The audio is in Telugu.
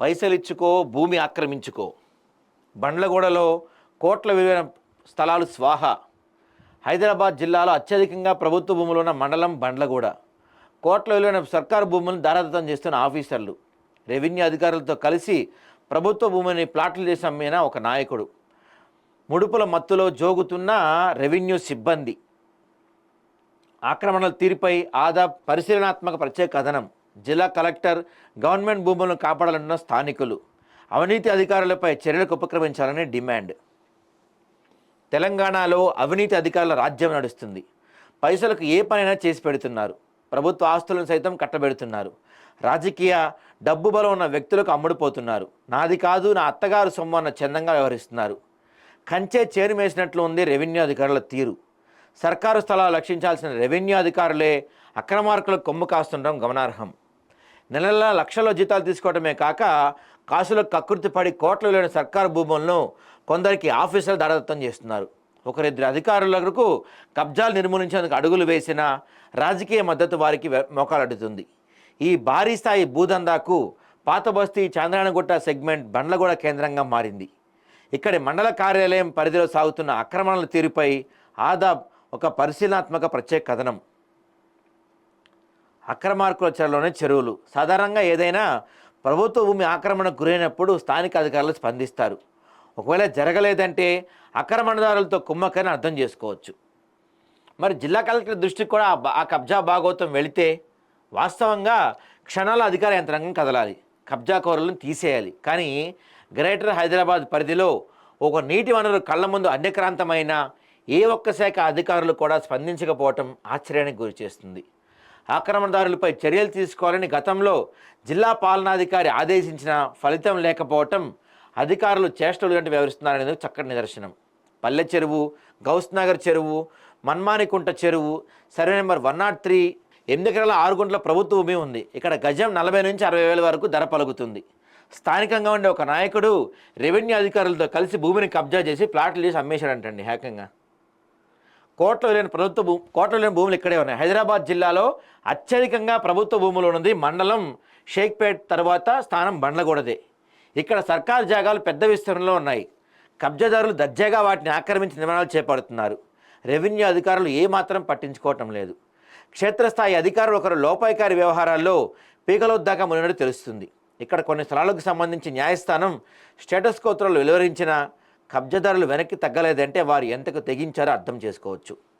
పైసలు ఇచ్చుకో భూమి ఆక్రమించుకో. బండ్లగూడలో కోట్ల విలువైన స్థలాలు స్వాహ. హైదరాబాద్ జిల్లాలో అత్యధికంగా ప్రభుత్వ భూములు ఉన్న మండలం బండ్లగూడ. కోట్ల విలువైన సర్కారు భూములను దారాదత్తం చేస్తున్న ఆఫీసర్లు. రెవెన్యూ అధికారులతో కలిసి ప్రభుత్వ భూమిని ప్లాట్లు చేసి అమ్మిన ఒక నాయకుడు. ముడుపుల మత్తులో జోగుతున్న రెవెన్యూ సిబ్బంది. ఆక్రమణల తీరుపై ఆదా పరిశీలనాత్మక ప్రత్యేక కథనం. జిల్లా కలెక్టర్ గవర్నమెంట్ భూములను కాపాడాలన్న స్థానికులు. అవినీతి అధికారులపై చర్యలకు ఉపక్రమించాలని డిమాండ్. తెలంగాణలో అవినీతి అధికారుల రాజ్యం నడుస్తుంది. పైసలకు ఏ పనైనా చేసి పెడుతున్నారు. ప్రభుత్వ ఆస్తులను సైతం కట్టబెడుతున్నారు. రాజకీయ డబ్బు బలం ఉన్న వ్యక్తులకు అమ్ముడుపోతున్నారు. నాది కాదు నా అత్తగారు సొమ్ము అన్న చందంగా వ్యవహరిస్తున్నారు. కంచే చేరు మేసినట్లు ఉంది రెవెన్యూ అధికారుల తీరు. సర్కారు స్థలాలు రక్షించాల్సిన రెవెన్యూ అధికారులే అక్రమార్కులకు కొమ్ము కాస్తుండడం గమనార్హం. నెల లక్షల్లో జీతాలు తీసుకోవడమే కాక కాసులకు కకృతి పడి కోట్లు లేని సర్కారు భూములను కొందరికి ఆఫీసర్లు దడదత్తం చేస్తున్నారు. ఒకరిద్దరు అధికారులకు కబ్జాలు నిర్మూలించేందుకు అడుగులు వేసిన రాజకీయ మద్దతు వారికి మోకాలడుతుంది. ఈ భారీ స్థాయి భూదందాకు పాత బస్తీ చాంద్రాయణగుట్ట సెగ్మెంట్ బండ్లగూడ కేంద్రంగా మారింది. ఇక్కడి మండల కార్యాలయం పరిధిలో సాగుతున్న ఆక్రమణల తీరుపై ఆదాబ్ ఒక పరిశీలనాత్మక ప్రత్యేక కథనం. అక్రమార్కుల చెరలోనే చెరువులు. సాధారణంగా ఏదైనా ప్రభుత్వ భూమి ఆక్రమణకు గురైనప్పుడు స్థానిక అధికారులు స్పందిస్తారు. ఒకవేళ జరగలేదంటే ఆక్రమణదారులతో కుమ్మకని అర్థం చేసుకోవచ్చు. మరి జిల్లా కలెక్టర్ దృష్టికి కూడా ఆ ఆ కబ్జా భాగోతం వెళితే వాస్తవంగా క్షణాల అధికార యంత్రాంగం కదలాలి. కబ్జా కోరలను తీసేయాలి. కానీ గ్రేటర్ హైదరాబాద్ పరిధిలో ఒక నీటి వనరు కళ్ళ ముందు అన్యక్రాంతమైన ఏ ఒక్క శాఖ అధికారులు కూడా స్పందించకపోవటం ఆశ్చర్యానికి గురిచేస్తుంది. ఆక్రమణదారులపై చర్యలు తీసుకోవాలని గతంలో జిల్లా పాలనాధికారి ఆదేశించిన ఫలితం లేకపోవటం అధికారులు చేష్టలు అంటే వ్యవహరిస్తున్నారనేది చక్కటి నిదర్శనం. పల్లె చెరువు గౌస్ నగర్ చెరువు మన్మానికుంట చెరువు survey number one nought three ఎనిమిది ఎకరాల ఆరు గుంటల ప్రభుత్వ భూమి ఉంది. ఇక్కడ గజం నలభై నుంచి అరవై వేల వరకు ధర పలుకుతుంది. స్థానికంగా ఉండే ఒక నాయకుడు రెవెన్యూ అధికారులతో కలిసి భూమిని కబ్జా చేసి ప్లాట్లు చేసి అమ్మేశాడంటండి హేకంగా కోట్లు లేని ప్రభుత్వ భూ కోట్లు లేని భూములు ఇక్కడే ఉన్నాయి. హైదరాబాద్ జిల్లాలో అత్యధికంగా ప్రభుత్వ భూములు ఉన్నది మండలం షేక్పేట్ తర్వాత స్థానం బండ్లగూడదే. ఇక్కడ సర్కారు జాగాలు పెద్ద విస్తీర్ణంలో ఉన్నాయి. కబ్జాదారులు దర్జాగా వాటిని ఆక్రమించి నిర్మాణాలు చేపడుతున్నారు. రెవెన్యూ అధికారులు ఏమాత్రం పట్టించుకోవటం లేదు. క్షేత్రస్థాయి అధికారులు ఒకరు లోపాయికారి వ్యవహారాల్లో పీకలొద్దాకా మునినట్టు తెలుస్తుంది. ఇక్కడ కొన్ని స్థలాలకు సంబంధించి న్యాయస్థానం స్టేటస్ కోత్రాలు వెలువరించిన కబ్జాదారులు వెనక్కి తగ్గలేదంటే వారు ఎంతకు తెగించారో అర్థం చేసుకోవచ్చు.